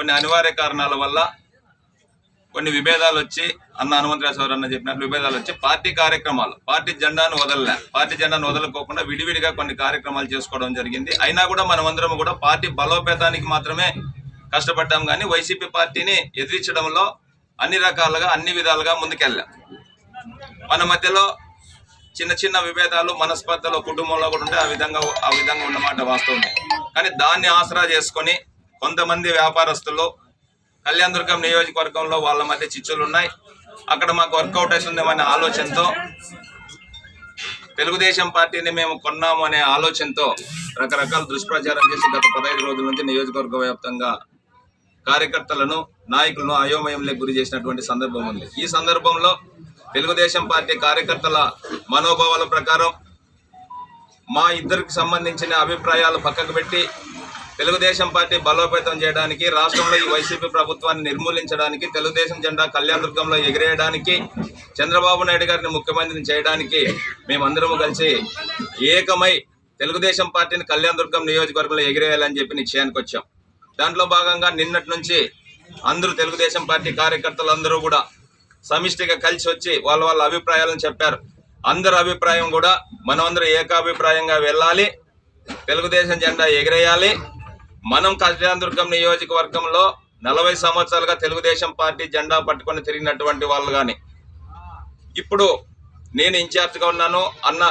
కొన్ని అనివార్య కారణాల వల్ల కొన్ని విభేదాలు వచ్చి అన్న హనుమంతరావు సార్ అన్న చెప్పినట్లు విభేదాలు వచ్చి పార్టీ కార్యక్రమాలు పార్టీ జెండాను వదలలే. పార్టీ జెండాను వదలకోకుండా విడివిడిగా కొన్ని కార్యక్రమాలు చేసుకోవడం జరిగింది. అయినా కూడా మనమందరం కూడా పార్టీ బలోపేతానికి మాత్రమే కష్టపడ్డాం కానీ వైసీపీ పార్టీని ఎదిరించడంలో అన్ని రకాలుగా అన్ని విధాలుగా ముందుకెళ్ళాం. మన మధ్యలో చిన్న చిన్న విభేదాలు మనస్పర్ధలు కుటుంబంలో కూడా ఉంటే ఆ విధంగా ఆ విధంగా ఉన్నమాట వాస్తవం కానీ దాన్ని ఆసరా చేసుకొని కొంతమంది వ్యాపారస్తులు కళ్యాణ్దుర్గం నియోజకవర్గంలో వాళ్ళ మధ్య చిచ్చులు ఉన్నాయి. అక్కడ మాకు వర్కౌట్ అవుతుందేమనే ఆలోచనతో తెలుగుదేశం పార్టీని మేము కొన్నాము అనే ఆలోచనతో రకరకాల దుష్ప్రచారం చేసి గత పదహైదు రోజుల నుంచి నియోజకవర్గ వ్యాప్తంగా కార్యకర్తలను నాయకులను అయోమయంలో గురి చేసినటువంటి సందర్భం ఉంది. ఈ సందర్భంలో తెలుగుదేశం పార్టీ కార్యకర్తల మనోభావాల ప్రకారం మా ఇద్దరికి సంబంధించిన అభిప్రాయాలు పక్కకు పెట్టి తెలుగుదేశం పార్టీ బలోపేతం చేయడానికి రాష్ట్రంలో ఈ వైసీపీ ప్రభుత్వాన్ని నిర్మూలించడానికి తెలుగుదేశం జెండా కళ్యాణదుర్గంలో ఎగిరేయడానికి చంద్రబాబు నాయుడు గారిని ముఖ్యమంత్రిని చేయడానికి మేమందరము కలిసి ఏకమై తెలుగుదేశం పార్టీని కళ్యాణదుర్గం నియోజకవర్గంలో ఎగిరేయాలని చెప్పి నిశ్చయానికి వచ్చాం దాంట్లో భాగంగా నిన్నటి నుంచి అందరూ తెలుగుదేశం పార్టీ కార్యకర్తలు అందరూ కూడా సమిష్టిగా కలిసి వచ్చి వాళ్ళ వాళ్ళ అభిప్రాయాలను చెప్పారు. అందరి అభిప్రాయం కూడా మనమందరం ఏకాభిప్రాయంగా వెళ్ళాలి తెలుగుదేశం జెండా ఎగిరేయాలి మనం కళ్యాణదుర్గం నియోజకవర్గంలో నలభై సంవత్సరాలుగా తెలుగుదేశం పార్టీ జెండా పట్టుకొని తిరిగినటువంటి వాళ్ళు కానీ ఇప్పుడు నేను ఇన్ఛార్జ్గా ఉన్నాను అన్న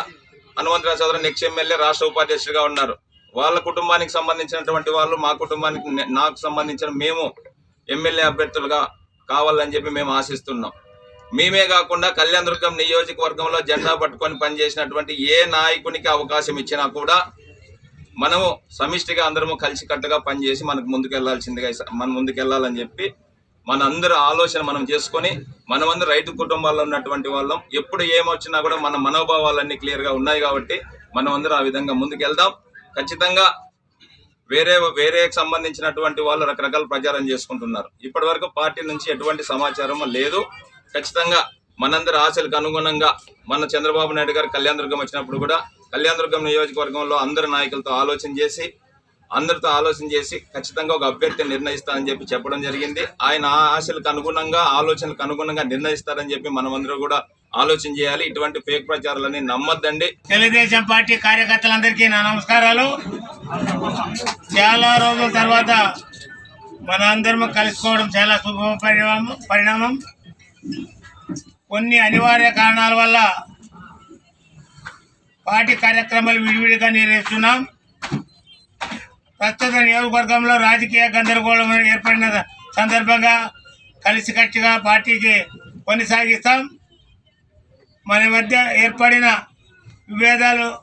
హనుమంతరావు చౌదరి నెక్స్ట్ ఎమ్మెల్యే రాష్ట్ర ఉపాధ్యక్షుడిగా ఉన్నారు. వాళ్ళ కుటుంబానికి సంబంధించినటువంటి వాళ్ళు మా కుటుంబానికి నాకు సంబంధించిన మేము ఎమ్మెల్యే అభ్యర్థులుగా కావాలని చెప్పి మేము ఆశిస్తున్నాం. మేమే కాకుండా కళ్యాణదుర్గం నియోజకవర్గంలో జెండా పట్టుకొని పనిచేసినటువంటి ఏ నాయకునికి అవకాశం ఇచ్చినా కూడా మనము సమిష్టిగా అందరము కలిసికట్టుగా పనిచేసి మనకు ముందుకెళ్ళాల్సిందిగా మన ముందుకెళ్ళాలని చెప్పి మన అందరి ఆలోచన మనం చేసుకొని మనమందరం రైతు కుటుంబాల్లో ఉన్నటువంటి వాళ్ళం. ఎప్పుడు ఏమొచ్చినా కూడా మన మనోభావాలన్నీ క్లియర్గా ఉన్నాయి కాబట్టి మనం అందరం ఆ విధంగా ముందుకెళ్దాం. ఖచ్చితంగా వేరే వేరే సంబంధించినటువంటి వాళ్ళు రకరకాల ప్రచారం చేసుకుంటున్నారు. ఇప్పటి వరకు పార్టీ నుంచి ఎటువంటి సమాచారం లేదు. ఖచ్చితంగా మనందరి ఆశలకు అనుగుణంగా మన చంద్రబాబు నాయుడు గారు కళ్యాణ దుర్గం వచ్చినప్పుడు కూడా కళ్యాణదుర్గం నియోజకవర్గంలో అందరి నాయకులతో ఆలోచన చేసి అందరితో ఆలోచన చేసి ఖచ్చితంగా ఒక అభ్యర్థిని నిర్ణయిస్తారని చెప్పి చెప్పడం జరిగింది. ఆయన ఆ ఆశలకు అనుగుణంగా ఆలోచనలకు అనుగుణంగా నిర్ణయిస్తారని చెప్పి మనమందరూ కూడా ఆలోచన చేయాలి. ఇటువంటి ఫేక్ ప్రచారాలని నమ్మద్దండి. తెలుగుదేశం పార్టీ కార్యకర్తలందరికీ నా నమస్కారాలు. చాలా రోజుల తర్వాత మన అందరం కలుసుకోవడం చాలా శుభ పరిణామం పరిణామం. కొన్ని అనివార్య కారణాల వల్ల పార్టీ కార్యక్రమాలు విడివిడిగా నిర్వహిస్తున్నాం. ప్రస్తుత నియోజకవర్గంలో రాజకీయ గందరగోళం ఏర్పడిన సందర్భంగా కలిసికట్టుగా పార్టీకి కొనసాగిస్తాం. మన మధ్య ఏర్పడిన విభేదాలు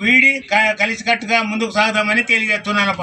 వీడి క- కలిసికట్టుగా ముందుకు సాగుదామని తెలియజేస్తున్నానప్ప.